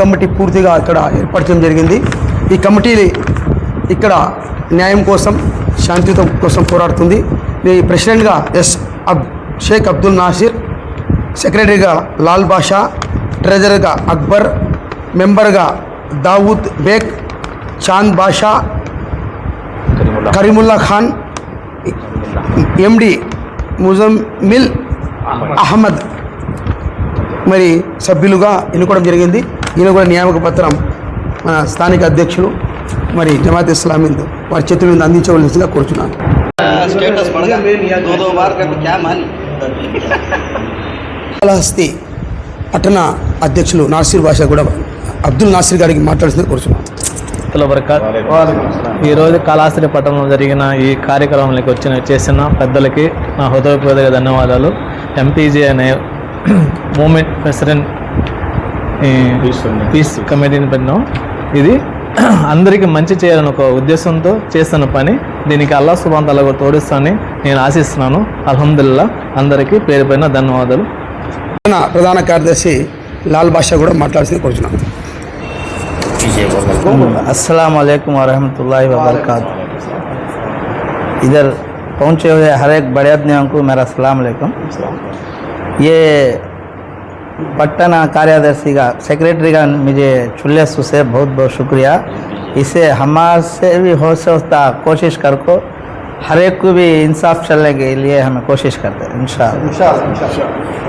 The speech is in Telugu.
కమిటీ పూర్తిగా ఇక్కడ ఏర్పాటు చేయడం జరిగింది. ఈ కమిటీ ఇక్కడ న్యాయం కోసం శాంతియుతం కోసం పోరాడుతుంది. ఈ ప్రెసిడెంట్గా ఎస్ అబ్ షేక్ అబ్దుల్ నాసిర్ సెక్రటరీగా లాల్ బాషా ట్రెజరర్గా అక్బర్ మెంబర్గా దావూద్ బేగ్ చాంద్ బాషా కరీముల్లా. ఖాన్ ఎండి ముజమ్మిల్ అహ్మద్. మరి సభ్యులుగా ఎన్నుకోవడం జరిగింది. ఈయన కూడా నియామక పత్రం మన స్థానిక అధ్యక్షులు మరి జమాత్ ఇస్లామీ వారి చేతుల మీద అందించవలసిందిగా కోరుతున్నాను హస్తి పట్టణ అధ్యక్షులు నాసిర్ భాష కూడా అబ్దుల్ నాసిర్ గారికి మాట్లాడుతుంది కూర్చున్నాను. ఈరోజు కళాశ్రీ పట్టణంలో జరిగిన ఈ కార్యక్రమంలోకి వచ్చిన చేసిన పెద్దలకి నా హృదయపూర్వక ధన్యవాదాలు. ఎంపీజీ అనే మూమెంట్ ప్రెసిడెంట్ పీస్ కమిటీని పెట్టినాం ఇది అందరికీ మంచి చేయాలని ఒక ఉద్దేశంతో చేస్తున్న పని దీనికి అల్లా సుబాన్ తల తోడిస్తానని నేను ఆశిస్తున్నాను అల్హమ్దుల్లా అందరికీ పేరు పైన ధన్యవాదాలు పట్టణ ప్రధాన కార్యదర్శి లాల్ బాషా కూడా మాట్లాడుతుంది కోరుచున్నాను अस्सलाम वालेकुम वरहमतुल्लाहि वबरकातुहू इधर पहुंचे हुए हर एक बड़े आदमियों को मेरा सलाम अलैकुम ये पट्टन कार्यदर्शी का सेक्रेटरी का मुझे चुल्ले से बहुत बहुत शुक्रिया। इसे हमारे से भी हो सकता कोशिश कर को हर एक को भी इंसाफ चलने के लिए हमें कोशिश करते हैं इंशाअल्लाह